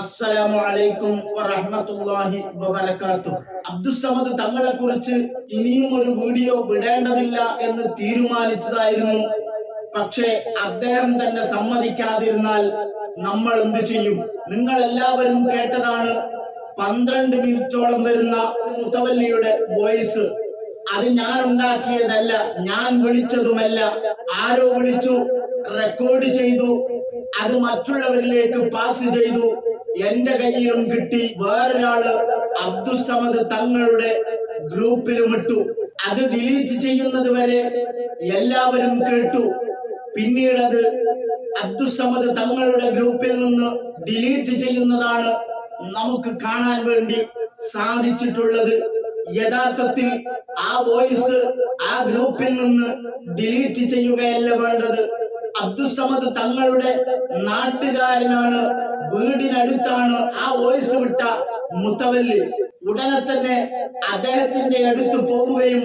അസ്സലാമു അലൈക്കും വറഹ്മത്തുള്ളാഹി വബറകാതുഹു അബ്ദുസമദ് തങ്ങളെ കുറിച്ച് ഇനിയും ഒരു വീഡിയോ വിടേണ്ടതില്ല എന്ന് തീരുമാനിച്ചതായിരുന്നു. പക്ഷെ അദ്ദേഹം തന്നെ സമ്മതിക്കാതിരുന്നാൽ നമ്മൾ എന്ത് ചെയ്യും? നിങ്ങൾ എല്ലാവരും കേട്ടതാണ് പന്ത്രണ്ട് മിനിറ്റോളം വരുന്ന മുത്തവല്ലിയുടെ വോയിസ്. അത് ഞാൻ ഉണ്ടാക്കിയതല്ല ഞാൻ വിളിച്ചതുമല്ല. ആരോ വിളിച്ചു റെക്കോർഡ് ചെയ്തു അത് മറ്റുള്ളവരിലേക്ക് പാസ് ചെയ്തു. എന്റെ കയ്യിലും കിട്ടി വേറൊരാൾ അബ്ദുസമദ് തങ്ങളുടെ ഗ്രൂപ്പിലും ഇട്ടു. അത് ഡിലീറ്റ് ചെയ്യുന്നത് വരെ എല്ലാവരും കേട്ടു. പിന്നീട് അത് അബ്ദുസമദ് തങ്ങളുടെ ഗ്രൂപ്പിൽ നിന്ന് ഡിലീറ്റ് ചെയ്യുന്നതാണ് നമുക്ക് കാണാൻ വേണ്ടി സാധിച്ചിട്ടുള്ളത്. യഥാർത്ഥത്തിൽ ആ വോയിസ് ആ ഗ്രൂപ്പിൽ നിന്ന് ഡിലീറ്റ് ചെയ്യുകയല്ല വേണ്ടത്. അബ്ദുസമദ് തങ്ങളുടെ നാട്ടുകാരനാണ്. വീടിനടുത്താണ് ആ വോയിസ് വിട്ട മുത്തവല്ലി. ഉടനെ തന്നെ അദ്ദേഹത്തിന്റെ അടുത്ത് പോവുകയും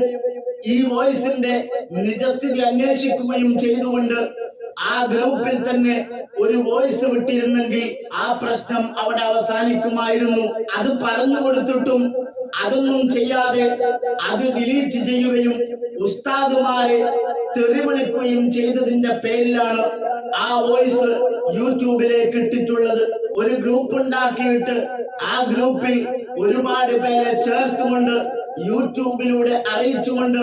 ഈ വോയിസിന്റെ നിജസ്ഥിതി അന്വേഷിക്കുകയും ചെയ്തുകൊണ്ട് ആ ഗ്രൂപ്പിൽ തന്നെ ഒരു വോയിസ് വിട്ടിരുന്നെങ്കിൽ ആ പ്രശ്നം അവിടെ അവസാനിക്കുമായിരുന്നു. അത് പറഞ്ഞു കൊടുത്തിട്ടും അതൊന്നും ചെയ്യാതെ അത് ഡിലീറ്റ് ചെയ്യുകയും ഉസ്താദുമാരെ തെറി വിളിക്കുകയും ചെയ്തതിന്റെ പേരിലാണ് ആ വോയിസ് യൂട്യൂബിലേക്ക് ഇട്ടിട്ടുള്ളത് ഒരു ഗ്രൂപ്പ് ഉണ്ടാക്കിയിട്ട് ആ ഗ്രൂപ്പിൽ ഒരുപാട് പേരെ ചേർത്തുകൊണ്ട് യൂട്യൂബിലൂടെ അറിയിച്ചുകൊണ്ട്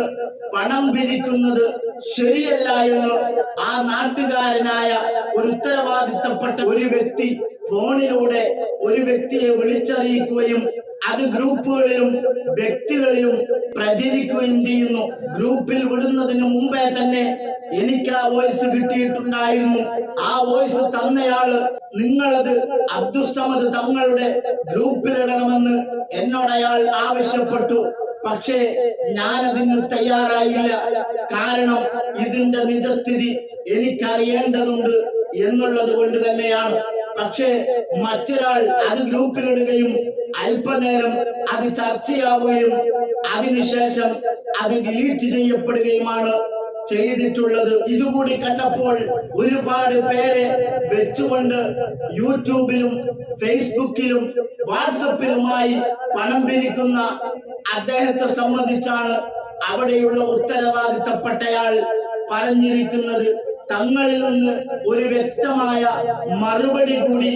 പണം പിരിക്കുന്നത് ശരിയല്ല എന്ന് ആ നാട്ടുകാരനായ ഒരു ഉത്തരവാദിത്തപ്പെട്ട ഒരു വ്യക്തി ഫോണിലൂടെ ഒരു വ്യക്തിയെ വിളിച്ചറിയിക്കുകയും അത് ഗ്രൂപ്പുകളിലും വ്യക്തികളിലും പ്രചരിക്കുകയും ചെയ്യുന്നു. ഗ്രൂപ്പിൽ വിടുന്നതിന് മുമ്പേ തന്നെ എനിക്ക് ആ വോയിസ് കിട്ടിയിട്ടുണ്ടായിരുന്നു. ആ വോയിസ് തന്നയാൾ നിങ്ങളത് അബ്ദുസമദ് തങ്ങളുടെ ഗ്രൂപ്പിലിടണമെന്ന് എന്നോട് അയാൾ ആവശ്യപ്പെട്ടു. പക്ഷേ ഞാനതിന് തയ്യാറായില്ല. കാരണം ഇതിന്റെ നിജസ്ഥിതി എനിക്കറിയേണ്ടതുണ്ട് എന്നുള്ളത് കൊണ്ട് തന്നെയാണ്. പക്ഷേ മറ്റൊരാൾ അത് ഗ്രൂപ്പിലിടുകയും അല്പനേരം അത് ചർച്ചയാവുകയും അതിനുശേഷം അത് ഡിലീറ്റ് ചെയ്യപ്പെടുകയുമാണ്. ചെയ്തിട്ടുള്ളത് ഇതുകൂടി കണ്ടപ്പോൾ ഒരുപാട് പേരെ വെച്ചുകൊണ്ട് യൂട്യൂബിലും ഫേസ്ബുക്കിലും വാട്സപ്പിലുമായി പണം പിരിക്കുന്ന അദ്ദേഹത്തെ സംബന്ധിച്ചാണ് അവിടെയുള്ള ഉത്തരവാദിത്തപ്പെട്ടയാൾ പറഞ്ഞിരിക്കുന്നത്. തങ്ങളിൽ നിന്ന് ഒരു വ്യക്തമായ മറുപടി കൂടി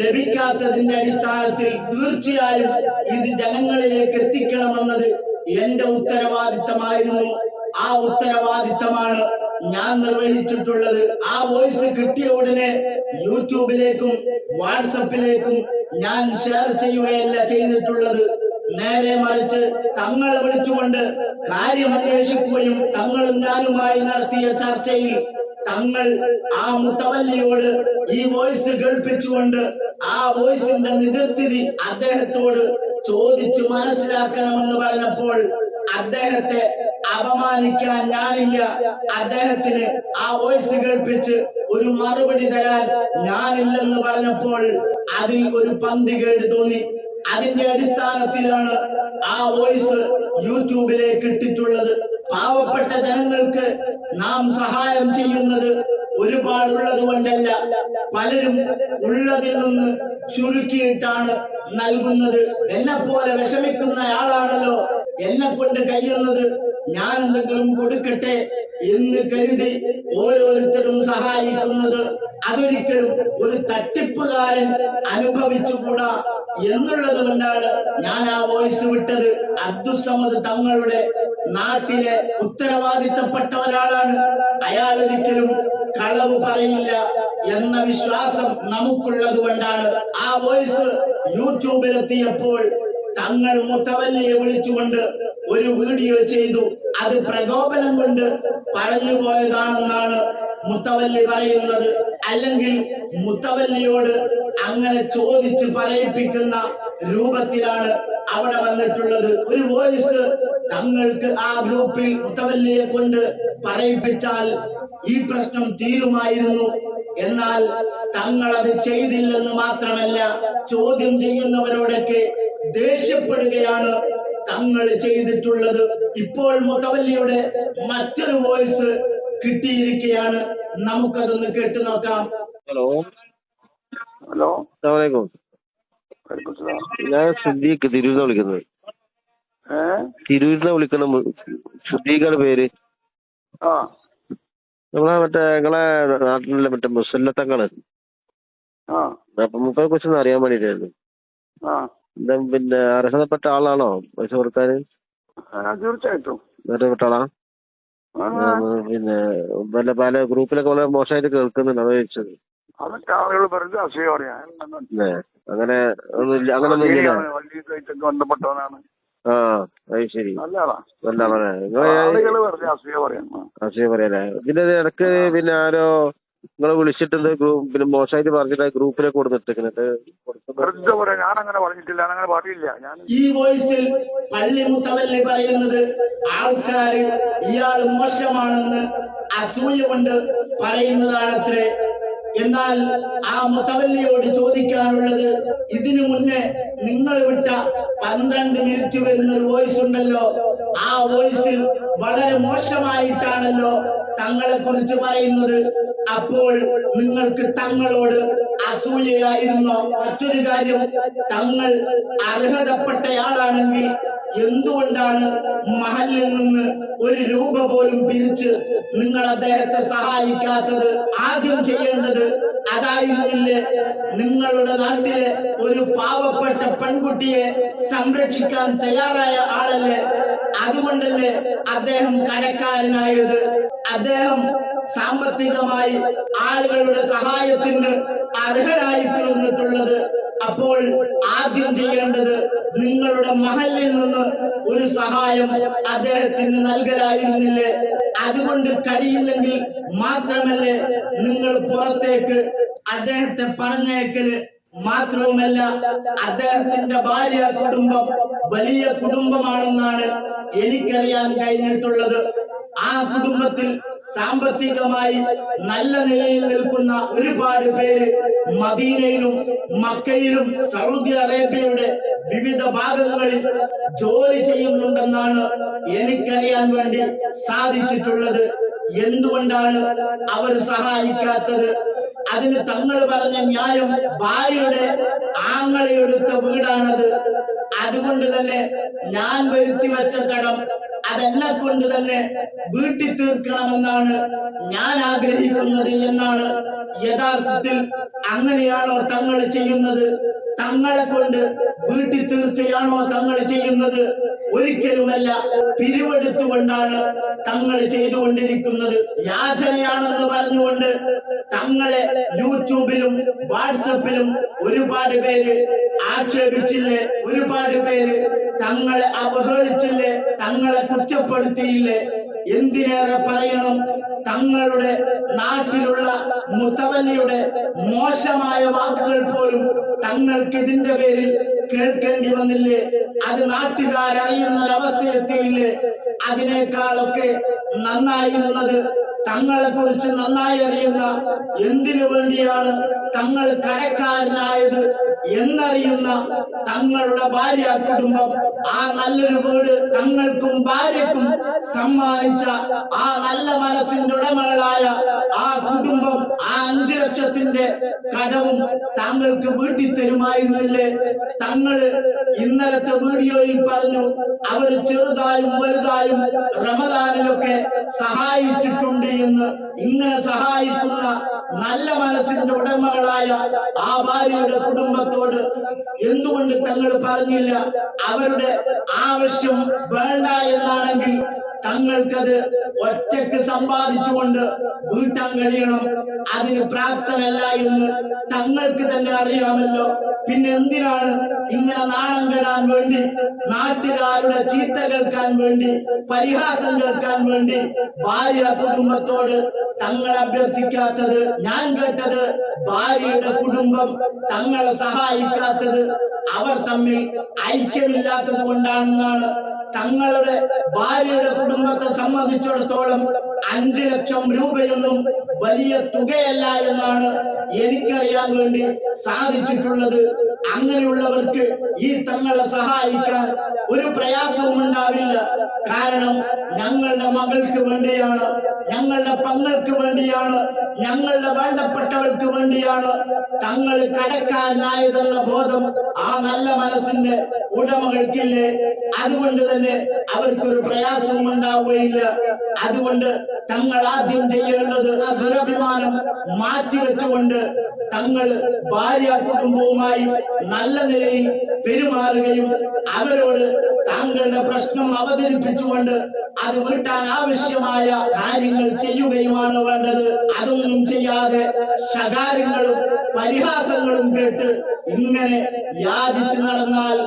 ലഭിക്കാത്തതിന്റെ അടിസ്ഥാനത്തിൽ തീർച്ചയായും ഇത് ജനങ്ങളിലേക്ക് എത്തിക്കണമെന്നത് എന്റെ ഉത്തരവാദിത്തമായിരുന്നു. ആ ഉത്തരവാദിത്തമാണ് ഞാൻ നിർവഹിച്ചിട്ടുള്ളത്. ആ വോയിസ് കിട്ടിയ ഉടനെ യൂട്യൂബിലേക്കും വാട്സപ്പിലേക്കും ഞാൻ ഷെയർ ചെയ്യുകയല്ല ചെയ്തിട്ടുള്ളത്. നേരെ മറിച്ച് തങ്ങളെ വിളിച്ചുകൊണ്ട് കാര്യം അന്വേഷിക്കുകയും തങ്ങളും ഞാനുമായി നടത്തിയ ചർച്ചയിൽ തങ്ങൾ ആ മുത്തവല്ലിയോട് ഈ വോയിസ് കേൾപ്പിച്ചുകൊണ്ട് ആ വോയിസിന്റെ നിജസ്ഥിതി അദ്ദേഹത്തോട് ചോദിച്ചു മനസ്സിലാക്കണമെന്ന് പറഞ്ഞപ്പോൾ അദ്ദേഹത്തെ അപമാനിക്കാൻ ഞാനില്ല. അദ്ദേഹത്തിന് ആ വോയിസ് കേൾപ്പിച്ച് ഒരു മറുപടി തരാൻ ഞാനില്ലെന്ന് പറഞ്ഞപ്പോൾ അതിൽ ഒരു പന്തി കേട് തോന്നി. അതിന്റെ അടിസ്ഥാനത്തിലാണ് ആ വോയിസ് യൂട്യൂബിലേക്ക് ഇട്ടിട്ടുള്ളത്. പാവപ്പെട്ട ജനങ്ങൾക്ക് നാം സഹായം ചെയ്യുന്നത് ഒരുപാടുള്ളത് കൊണ്ടല്ല. പലരും ഉള്ളതിൽ നിന്ന് ചുരുക്കിയിട്ടാണ് നൽകുന്നത്. എന്നെ പോലെ വിഷമിക്കുന്നയാളാണല്ലോ എന്നെ കൊണ്ട് കഴിയുന്നത് ഞാൻ എന്തെങ്കിലും കൊടുക്കട്ടെ എന്ന് കരുതി ഓരോരുത്തരും സഹായിക്കുന്നത് അതൊരിക്കലും ഒരു തട്ടിപ്പുകാരൻ അനുഭവിച്ചുകൂടാ എന്നുള്ളത് കൊണ്ടാണ് ഞാൻ ആ വോയിസ് വിട്ടത്. അബ്ദുസമദ് തങ്ങളുടെ നാട്ടിലെ ഉത്തരവാദിത്തപ്പെട്ട ഒരാളാണ്. അയാൾ ഒരിക്കലും കളവ് പറയില്ല എന്ന വിശ്വാസം നമുക്കുള്ളത് കൊണ്ടാണ്. ആ വോയിസ് യൂട്യൂബിലെത്തിയപ്പോൾ തങ്ങൾ മുത്തവല്ലിയെ വിളിച്ചുകൊണ്ട് ഒരു വീഡിയോ ചെയ്തു. അത് പ്രകോപനം കൊണ്ട് പറഞ്ഞു പോയതാണെന്നാണ് മുത്തവല്ലി പറയുന്നത്. അല്ലെങ്കിൽ മുത്തവല്ലിയോട് അങ്ങനെ ചോദിച്ച് പറയിപ്പിക്കുന്ന രൂപത്തിലാണ് അവിടെ വന്നിട്ടുള്ളത്. ഒരു വോയിസ് തങ്ങൾക്ക് ആ ഗ്രൂപ്പിൽ മുത്തവല്ലിയെ കൊണ്ട് പറയിപ്പിച്ചാൽ ഈ പ്രശ്നം തീരുമായിരുന്നു. എന്നാൽ തങ്ങൾ അത് ചെയ്തില്ലെന്ന് മാത്രമല്ല ചോദ്യം ചെയ്യുന്നവരോടൊക്കെ ദേഷ്യപ്പെടുകയാണ്. തങ്ങൾ ചെയ്തിട്ടുള്ളത്. ഇപ്പോൾ മുത്തവല്ലിയുടെ മറ്റൊരു വോയിസ് കിട്ടിയിരിക്കുകയാണ്. നമുക്കതൊന്ന് കേട്ടു നോക്കാം. ഹലോ. ഹലോ. വലൈക്കുസ്സലാം. ഞാൻ സിദ്ദീഖ് തിരൂരിന്ന് വിളിക്കുന്നത്. തിരൂരിന്ന് വിളിക്കുന്ന സിദ്ദീഖാണ് പേര്. ആ. നമ്മളെ മറ്റേ ഞങ്ങളെ നാട്ടിലെ മറ്റേ മുസല്ലത്തങ്ങൾ. അപ്പൊ മുപ്പതിനെ കുറിച്ചൊന്ന് അറിയാൻ വേണ്ടിട്ടായിരുന്നു പിന്നെ അർഹതപ്പെട്ട ആളാണോ പൈസ കൊടുക്കാൻ തീർച്ചയായിട്ടും. അർഹതപ്പെട്ട ആളാ? പിന്നെ പല പല ഗ്രൂപ്പിലൊക്കെ വളരെ മോശമായിട്ട് കേൾക്കുന്നുണ്ട് അതാ ചോദിച്ചത്. അതൊക്കെ ആളുകൾ വെറുതെ അസൂയ പറയാം അങ്ങനെ ഒന്നുമില്ല അങ്ങനെ ബന്ധപ്പെട്ടവനാണ്. ആ അത് ശരി. നല്ല ആളാ. ആശയ പറയാല്ലേ? ഇതിന്റെ ഇടയ്ക്ക് പിന്നെ ആരോ നിങ്ങളെ വിളിച്ചിട്ട് എന്ത് ഗ്രൂ- പിന്നെ മോശമായിട്ട് പറഞ്ഞിട്ട് ഗ്രൂപ്പിലേക്ക് കൊടുത്തിട്ട് വെറുതെ പറയാം ഞാൻ അങ്ങനെ പറഞ്ഞിട്ടില്ല ഞാൻ അങ്ങനെ പറയില്ല. ഞാൻ ഈ വോയിസിൽ പള്ളി മുത്തവല്ലി പറയുന്നത്? ആൾക്കാര് ഇയാൾ മോശമാണെന്ന് അസൂയ കൊണ്ട് പറയുന്നതാണത്രേ. എന്നാൽ ആ മുത്തവല്ലയോട് ചോദിക്കാനുള്ളത് ഇതിനു മുന്നേ നിങ്ങൾ വിട്ട പന്ത്രണ്ട് മിനിറ്റ് വരുന്ന ഒരു വോയിസ് ഉണ്ടല്ലോ ആ വോയിസിൽ വളരെ മോശമായിട്ടാണല്ലോ തങ്ങളെ കുറിച്ച് പറയുന്നത് അപ്പോൾ നിങ്ങൾക്ക് തങ്ങളോട് അസൂയയായിരുന്ന? മറ്റൊരു കാര്യം തങ്ങൾ അർഹതപ്പെട്ടയാളാണെങ്കിൽ എന്തുകൊണ്ടാണ് മഹലിൽ നിന്ന് ഒരു രൂപ പോലും പിരിച്ച് നിങ്ങൾ അദ്ദേഹത്തെ സഹായിക്കാത്തത്? ആദ്യം ചെയ്യേണ്ടത് അതായിരുന്നില്ലേ? നിങ്ങളുടെ നാട്ടിലെ ഒരു പാവപ്പെട്ട പെൺകുട്ടിയെ സംരക്ഷിക്കാൻ തയ്യാറായ ആളല്ലേ? അതുകൊണ്ടല്ലേ അദ്ദേഹം കടക്കാരനായത് അദ്ദേഹം സാമ്പത്തികമായി ആളുകളുടെ സഹായത്തിന് അർഹനായി തീർന്നിട്ടുള്ളത് അപ്പോൾ ആദ്യം ചെയ്യേണ്ടത് നിങ്ങളുടെ മഹലിൽ നിന്ന് ഒരു സഹായം അദ്ദേഹത്തിന് നൽകലായിരുന്നില്ലേ? അതുകൊണ്ട് കഴിയില്ലെങ്കിൽ മാത്രമല്ലേ നിങ്ങൾ പുറത്തേക്ക് അദ്ദേഹത്തെ പറഞ്ഞേക്കൽ മാത്രവുമല്ല അദ്ദേഹത്തിന്റെ ഭാര്യ കുടുംബം വലിയ കുടുംബമാണെന്നാണ് എനിക്കറിയാൻ കഴിഞ്ഞിട്ടുള്ളത്. ആ കുടുംബത്തിൽ സാമ്പത്തികമായി നല്ല നിലയിൽ നിൽക്കുന്ന ഒരുപാട് പേര് മദീനയിലും മക്കയിലും സൗദി അറേബ്യയുടെ വിവിധ ഭാഗങ്ങളിൽ ജോലി ചെയ്യുന്നുണ്ടെന്നാണ് എനിക്കറിയാൻ വേണ്ടി സാധിച്ചിട്ടുള്ളത്. എന്തുകൊണ്ടാണ് അവർ സഹായിക്കാത്തത്? അതിന് തങ്ങൾ പറഞ്ഞ ന്യായം ഭാര്യയുടെ ആങ്ങളെടുത്ത വീടാണത്. അതുകൊണ്ട് തന്നെ ഞാൻ വരുത്തി വെച്ച കടം അതെന്നെ കൊണ്ട് തന്നെ വീട്ടിൽ തീർക്കണമെന്നാണ് ഞാൻ ആഗ്രഹിക്കുന്നത് എന്നാണ് യഥാർത്ഥത്തിൽ അങ്ങനെയാണോ തങ്ങൾ ചെയ്യുന്നത്? തങ്ങളെ കൊണ്ട് വീട്ടിൽ തീർക്കുകയാണോ തങ്ങൾ ചെയ്യുന്നത്? ഒരിക്കലുമല്ല. പിരിവെടുത്തുകൊണ്ടാണ് തങ്ങൾ ചെയ്തുകൊണ്ടിരിക്കുന്നത്. യാചനയാണെന്ന് പറഞ്ഞുകൊണ്ട് തങ്ങളെ യൂട്യൂബിലും വാട്സപ്പിലും ഒരുപാട് പേര് ആക്ഷേപിച്ചില്ലേ? ഒരുപാട് പേര് തങ്ങളെ അവഹേളിച്ചില്ലേ തങ്ങളെ കുറ്റപ്പെടുത്തിയില്ലേ? എന്തിനേറെ പറയണം? തങ്ങളുടെ നാട്ടിലുള്ള മുത്തവല്ലിയുടെ മോശമായ വാക്കുകൾ പോലും തങ്ങൾക്ക് ഇതിന്റെ പേരിൽ കേൾക്കേണ്ടി വന്നില്ലേ? അത് നാട്ടുകാരറിയുന്ന ഒരവസ്ഥയെത്തിയില്ലേ അതിനേക്കാളൊക്കെ നന്നായിരുന്നത് തങ്ങളെ കുറിച്ച് നന്നായി അറിയുന്ന എന്തിനു വേണ്ടിയാണ് തങ്ങൾ കടക്കാരനായത്? എന്നറിയുന്ന തങ്ങളുടെ ഭാര്യ കുടുംബം. ആ നല്ലൊരു വീട് തങ്ങൾക്കും ഭാര്യക്കും സമ്മാനിച്ച ആ നല്ല മനസ്സിന്റെ ഉടമകളായ ആ കുടുംബം ആ അഞ്ചു ലക്ഷത്തിന്റെ കടവും താങ്കൾക്ക് വീട്ടിൽ തരുമായിരുന്നില്ലേ? തങ്ങൾ ഇന്നലത്തെ വീഡിയോയിൽ പറഞ്ഞു അവർ ചെറുതായും വലുതായും റമദാനിലൊക്കെ സഹായിച്ചിട്ടുണ്ട് എന്ന് ഇങ്ങനെ സഹായിക്കുന്ന നല്ല മനസ്സിന്റെ ഉടമകളായ ആ ഭാര്യയുടെ കുടുംബത്തോട് എന്തുകൊണ്ട് തങ്ങൾ പറഞ്ഞില്ല? അവരുടെ ആവശ്യം വേണ്ട എന്നാണെങ്കിൽ തങ്ങൾക്കത് ഒറ്റയ്ക്ക് സമ്പാദിച്ചുകൊണ്ട് വീട്ടാൻ കഴിയണം. അതിന് പ്രാപ്തനല്ല എന്ന് തങ്ങൾക്ക് തന്നെ അറിയാമല്ലോ. പിന്നെ എന്തിനാണ് ഇങ്ങനെ നാണം കെടാൻ വേണ്ടി നാട്ടുകാരുടെ ചീത്ത കേൾക്കാൻ വേണ്ടി പരിഹാസം കേൾക്കാൻ വേണ്ടി ഭാര്യ കുടുംബത്തോട് തങ്ങൾ അഭ്യർത്ഥിക്കാത്തത് ഞാൻ കേട്ടത് ഭാര്യയുടെ കുടുംബം തങ്ങളെ സഹായിക്കാത്തത് അവർ തമ്മിൽ ഐക്യമില്ലാത്തത് കൊണ്ടാണെന്നാണ്. തങ്ങളുടെ ഭാര്യയുടെ കുടുംബത്തെ സംബന്ധിച്ചിടത്തോളം അഞ്ചു ലക്ഷം രൂപയൊന്നും വലിയ തുകയല്ല എന്നാണ് എനിക്കറിയാൻ വേണ്ടി സാധിച്ചിട്ടുള്ളത്. അങ്ങനെയുള്ളവർക്ക് ഈ തങ്ങളെ സഹായിക്കാൻ ഒരു പ്രയാസവും ഉണ്ടാവില്ല. കാരണം ഞങ്ങളുടെ മകൾക്ക് വേണ്ടിയാണ് ഞങ്ങളുടെ പങ്ങൾക്ക് വേണ്ടിയാണ് ഞങ്ങളുടെ വേണ്ടപ്പെട്ടവർക്ക് വേണ്ടിയാണ് തങ്ങൾ കടക്കാരനായതെന്ന ബോധം ആ നല്ല മനസ്സിന്റെ ഉടമകൾക്കില്ലേ? അതുകൊണ്ട് തന്നെ അവർക്കൊരു പ്രയാസവും ഉണ്ടാവുകയില്ല. അതുകൊണ്ട് തങ്ങൾ ആദ്യം ചെയ്യേണ്ടത് ആ ദുരഭിമാനം മാറ്റിവെച്ചുകൊണ്ട് തങ്ങൾ ഭാര്യ കുടുംബവുമായി നല്ല നിലയിൽ പെരുമാറുകയും അവരോട് താങ്കളുടെ പ്രശ്നം അവതരിപ്പിച്ചുകൊണ്ട് അത് വീട്ടാൻ ആവശ്യമായ കാര്യങ്ങൾ ചെയ്യുകയുമാണ് വേണ്ടത്. അതൊന്നും ചെയ്യാതെ ശകാരങ്ങളും പരിഹാസങ്ങളും കേട്ട് ഇങ്ങനെ യാചിച്ചു നടന്നാൽ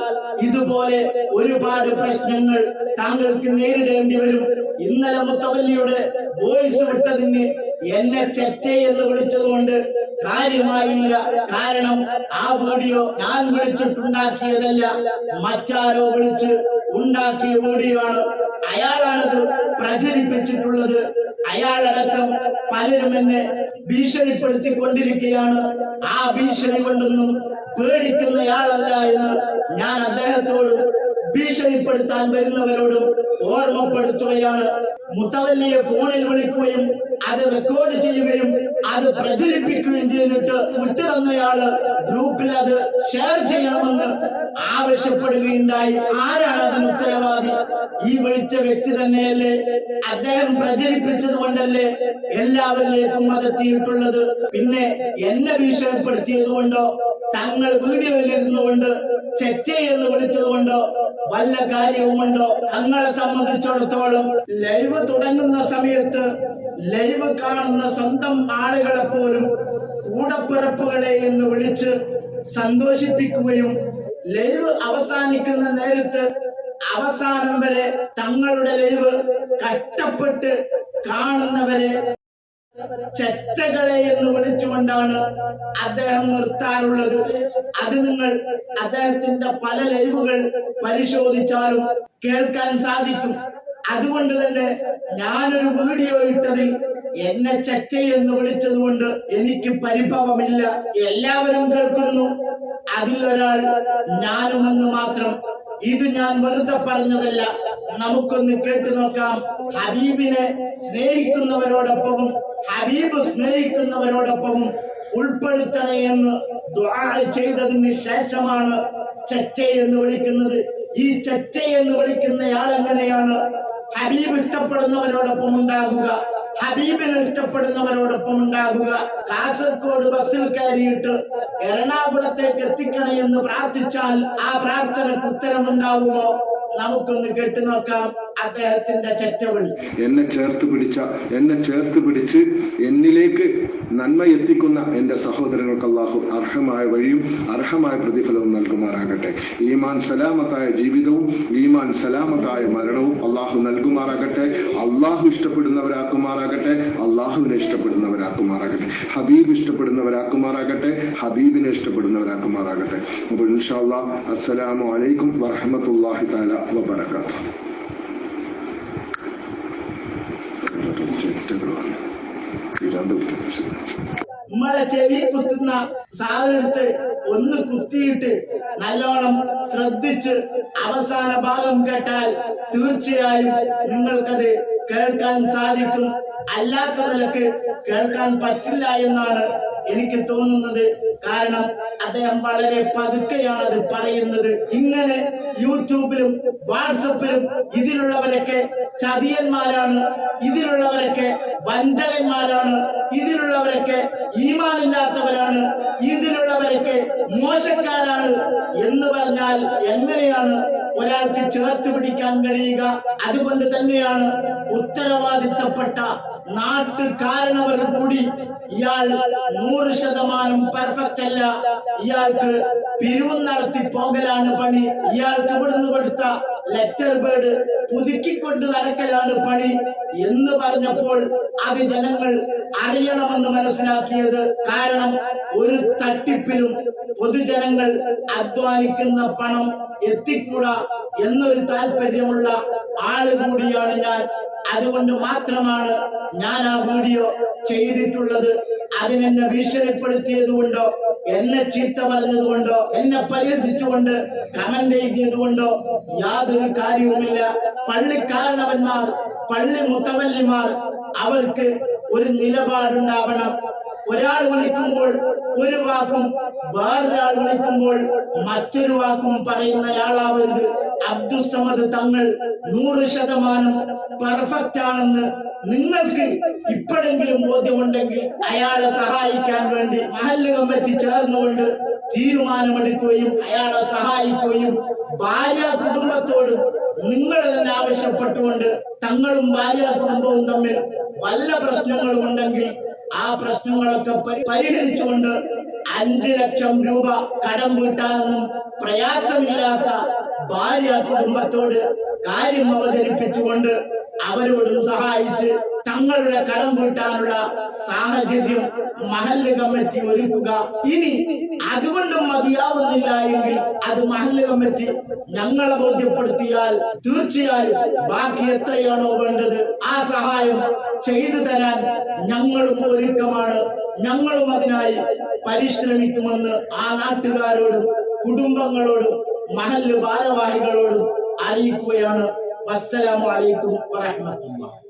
ഇതുപോലെ ഒരുപാട് പ്രശ്നങ്ങൾ താങ്കൾക്ക് നേരിടേണ്ടി വരും. ഇന്നലെ മുത്തവല്ലിയുടെ വോയിസ് വിട്ടതിന് എന്നെ ചെറ്റേ എന്ന് വിളിച്ചതുകൊണ്ട് കാര്യമായില്ല. കാരണം ആ വീഡിയോ ഞാൻ വിളിച്ചിട്ടുണ്ടാക്കിയതല്ല. മറ്റാരോ വിളിച്ച് ഉണ്ടാക്കിയ ഓഡിയോ അയാളാണത് പ്രചരിപ്പിച്ചിട്ടുള്ളത്. അയാളടക്കം പലരും എന്നെ ഭീഷണിപ്പെടുത്തിക്കൊണ്ടിരിക്കുകയാണ്. ആ ഭീഷണി കൊണ്ടൊന്നും പേടിക്കുന്നയാളല്ല എന്ന് ഞാൻ അദ്ദേഹത്തോട് ഭീഷണിപ്പെടുത്താൻ വരുന്നവരോട് ഓർമ്മപ്പെടുത്തുകയാണ്. മുത്തവല്ലിയെ ഫോണിൽ വിളിക്കുകയും അത് റെക്കോർഡ് ചെയ്യുകയും അത് പ്രചരിപ്പിക്കുകയും ചെയ്തിട്ട് വിട്ടു തന്നയാൾ ഗ്രൂപ്പിൽ അത് ഷെയർ ചെയ്യണമെന്ന് ആവശ്യപ്പെടുകയുണ്ടായി. ആരാണ് അതിന് ഉത്തരവാദി? ഈ വിളിച്ച വ്യക്തി തന്നെയല്ലേ? അദ്ദേഹം പ്രചരിപ്പിച്ചത് കൊണ്ടല്ലേ എല്ലാവരിലേക്കും അതെത്തിയിട്ടുള്ളത് പിന്നെ എന്നെ ഭീഷണിപ്പെടുത്തിയത് കൊണ്ടോ? തങ്ങൾ വീഡിയോയിൽ ഇരുന്നുകൊണ്ട് ചെറ്റേ എന്ന് വിളിച്ചതുകൊണ്ടോ വല്ല കാര്യവുമുണ്ടോ? തങ്ങളെ സംബന്ധിച്ചിടത്തോളം ലൈവ് തുടങ്ങുന്ന സമയത്ത് ലൈവ് കാണുന്ന സ്വന്തം ആളുകളെ പോലും കൂടപ്പിറപ്പുകളെ എന്ന് വിളിച്ച് സന്തോഷിപ്പിക്കുകയും ലൈവ് അവസാനിക്കുന്ന നേരത്ത് അവസാനം വരെ തങ്ങളുടെ ലൈവ് കഷ്ടപ്പെട്ട് കാണുന്നവരെ ചെറ്റകളെ എന്ന് വിളിച്ചുകൊണ്ടാണ് അദ്ദേഹം നിർത്താറുള്ളത്. അത് നിങ്ങൾ അദ്ദേഹത്തിന്റെ പല ലൈവുകൾ പരിശോധിച്ചാലും കേൾക്കാൻ സാധിക്കും. അതുകൊണ്ട് തന്നെ ഞാനൊരു വീഡിയോ ഇട്ടതിൽ എന്നെ ചെറ്റ എന്ന് വിളിച്ചത് കൊണ്ട് എനിക്ക് പരിഭവമില്ല. എല്ലാവരും കേൾക്കുന്നു. അതിലൊരാൾ ഞാനുമെന്ന് മാത്രം ഇത് ഞാൻ വെറുതെ പറഞ്ഞതല്ല. നമുക്കൊന്ന് കേട്ടു നോക്കാം. ഹബീബിനെ സ്നേഹിക്കുന്നവരോടൊപ്പവും ഹബീബ് സ്നേഹിക്കുന്നവരോടൊപ്പവും ഉൾപ്പെടുത്തണേ എന്ന് ചെയ്തതിന് ശേഷമാണ് ചെറ്റ എന്ന് വിളിക്കുന്നത്. ഈ ചെറ്റ എന്ന് വിളിക്കുന്നയാൾ എങ്ങനെയാണ്? ഹബീബ് ഇഷ്ടപ്പെടുന്നവരോടൊപ്പം ഉണ്ടാകുക ഹബീബിനെ ഇഷ്ടപ്പെടുന്നവരോടൊപ്പം ഉണ്ടാകുക കാസർഗോഡ് ബസ്സിൽ കയറിയിട്ട് എറണാകുളത്തേക്ക് എത്തിക്കണേ എന്ന് പ്രാർത്ഥിച്ചാൽ ആ പ്രാർത്ഥനക്ക് ഉത്തരം ഉണ്ടാവുമോ നമുക്കൊന്ന് കേട്ടു നോക്കാം അദ്ദേഹത്തിന്റെ ചെറ്റവിളി. എന്നെ ചേർത്ത് പിടിച്ച എന്നെ ചേർത്ത് പിടിച്ച് എന്നിലേക്ക് നന്മ എത്തിക്കുന്ന എന്റെ സഹോദരങ്ങൾക്ക് അള്ളാഹു അർഹമായ വഴിയും അർഹമായ പ്രതിഫലവും നൽകുമാറാകട്ടെ. ഈമാൻ സലാമത്തായ ജീവിതവും ഈമാൻ സലാമത്തായ മരണവും അള്ളാഹു നൽകുമാറാകട്ടെ. അള്ളാഹു ഇഷ്ടപ്പെടുന്നവരാക്കുമാറാകട്ടെ അള്ളാഹുവിനെ ഇഷ്ടപ്പെടുന്നവരാക്കുമാറാകട്ടെ ഹബീബ് ഇഷ്ടപ്പെടുന്നവരാക്കുമാറാകട്ടെ ഹബീബിനെ ഇഷ്ടപ്പെടുന്നവരാക്കുമാറാകട്ടെ. അപ്പോൾ ഇൻഷാല്ലാ അസ്സലാമു അലൈക്കും വറഹമത്തല്ലാഹി താല വബറകാതുഹു. ചെറ്റകളാണ് പിരാന്ത് നമ്മളെ ചെവി കുത്തുന്ന സാധനത്ത് ഒന്ന് കുത്തിയിട്ട് നല്ലോണം ശ്രദ്ധിച്ച് അവസാന ഭാഗം കേട്ടാൽ തീർച്ചയായും നിങ്ങൾക്കത് കേൾക്കാൻ സാധിക്കും. അല്ലാത്ത നിലയ്ക്ക് കേൾക്കാൻ പറ്റില്ല എന്നാണ് എനിക്ക് തോന്നുന്നത്. കാരണം അദ്ദേഹം വളരെ പതുക്കെയാണ് അത് പറയുന്നത്. ഇങ്ങനെ യൂട്യൂബിലും വാട്സപ്പിലും ഇതിലുള്ളവരൊക്കെ ചതിയന്മാരാണ് ഇതിലുള്ളവരൊക്കെ വഞ്ചകന്മാരാണ് ഇതിലുള്ളവരൊക്കെ ഈമാനില്ലാത്തവരാണ്. ഇതിലുള്ളവരൊക്കെ മോശക്കാരാണ് എന്ന് പറഞ്ഞാൽ എങ്ങനെയാണ് ഒരാൾക്ക് ചേർത്ത് പിടിക്കാൻ കഴിയുക? അതുകൊണ്ട് തന്നെയാണ് ഉത്തരവാദിത്തപ്പെട്ട നാട്ടുകാരണവർ കൂടി ഇയാൾ നൂറ് ശതമാനം പെർഫെക്റ്റ് അല്ല. ഇയാൾക്ക് പിരിവും നടത്തി പോകലാണ് പണി. ഇയാൾക്ക് ഇവിടുന്ന് കൊടുത്ത ലെറ്റർ ബേർഡ് പുതുക്കിക്കൊണ്ട് നടക്കലാണ് പണി എന്ന് പറഞ്ഞപ്പോൾ അത് ജനങ്ങൾ അറിയണമെന്ന് മനസ്സിലാക്കിയത് കാരണം ഒരു തട്ടിപ്പിലും പൊതുജനങ്ങൾ അധ്വാനിക്കുന്ന പണം എത്തിക്കൂട എന്നൊരു താല്പര്യമുള്ള ആൾ കൂടിയാണ് ഞാൻ. അതുകൊണ്ട് മാത്രമാണ് ഞാൻ ആ വീഡിയോ ചെയ്തിട്ടുള്ളത്. അതിനെന്നെ ഭീഷണിപ്പെടുത്തിയത് കൊണ്ടോ എന്നെ ചീത്ത പറഞ്ഞത് കൊണ്ടോ എന്നെ പരിഹസിച്ചുകൊണ്ട് കമന്റ് എഴുതിയത് കൊണ്ടോ യാതൊരു കാര്യവുമില്ല. പള്ളിക്കാരണവന്മാർ പള്ളി മുത്തവല്ലിമാർ അവർക്ക് ഒരു നിലപാടുണ്ടാവണം. ഒരാൾ വിളിക്കുമ്പോൾ ഒരു വാക്കും വേറൊരാൾ വിളിക്കുമ്പോൾ മറ്റൊരു വാക്കും പറയുന്നയാളാവരുത്. അബ്ദുസമദ് തങ്ങൾ നൂറ് ശതമാനം പെർഫെക്റ്റ് ആണെന്ന് നിങ്ങൾക്ക് ഇപ്പോഴെങ്കിലും ബോധ്യമുണ്ടെങ്കിൽ അയാളെ സഹായിക്കാൻ വേണ്ടി മഹല്ല് കമ്മിറ്റി ചേർന്നുകൊണ്ട് തീരുമാനമെടുക്കുകയും അയാളെ സഹായിക്കുകയും ഭാര്യ കുടുംബത്തോട് നിങ്ങൾ തന്നെ ആവശ്യപ്പെട്ടുകൊണ്ട് തങ്ങളും ഭാര്യ കുടുംബവും തമ്മിൽ വല്ല പ്രശ്നങ്ങളും ഉണ്ടെങ്കിൽ ആ പ്രശ്നങ്ങളൊക്കെ പരിഹരിച്ചുകൊണ്ട് അഞ്ചു ലക്ഷം രൂപ കടം വീട്ടാനൊന്നും പ്രയാസമില്ലാത്ത ഭാര്യ കുടുംബത്തോട് കാര്യം അവതരിപ്പിച്ചുകൊണ്ട് അവരോടും സഹായിച്ച് തങ്ങളുടെ കടം വീട്ടാനുള്ള സാഹചര്യം മഹല്ല് കമ്മിറ്റി ഒരുക്കുക. ഇനി അതുകൊണ്ടും മതിയാവുന്നില്ല എങ്കിൽ അത് മഹല്ല് കമ്മിറ്റി ഞങ്ങളെ ബോധ്യപ്പെടുത്തിയാൽ തീർച്ചയായും ബാക്കി എത്രയാണോ വേണ്ടത് ആ സഹായം ചെയ്തു തരാൻ ഞങ്ങളും ഒരുക്കമാണ്. ഞങ്ങളും അതിനായി പരിശ്രമിക്കുമെന്ന് ആ നാട്ടുകാരോടും കുടുംബങ്ങളോടും മഹല്ല് ഭാരവാഹികളോടും അറിയിക്കുകയാണ്. വസ്സലാമു അലൈക്കും വറഹ്മത്തുള്ളാഹി.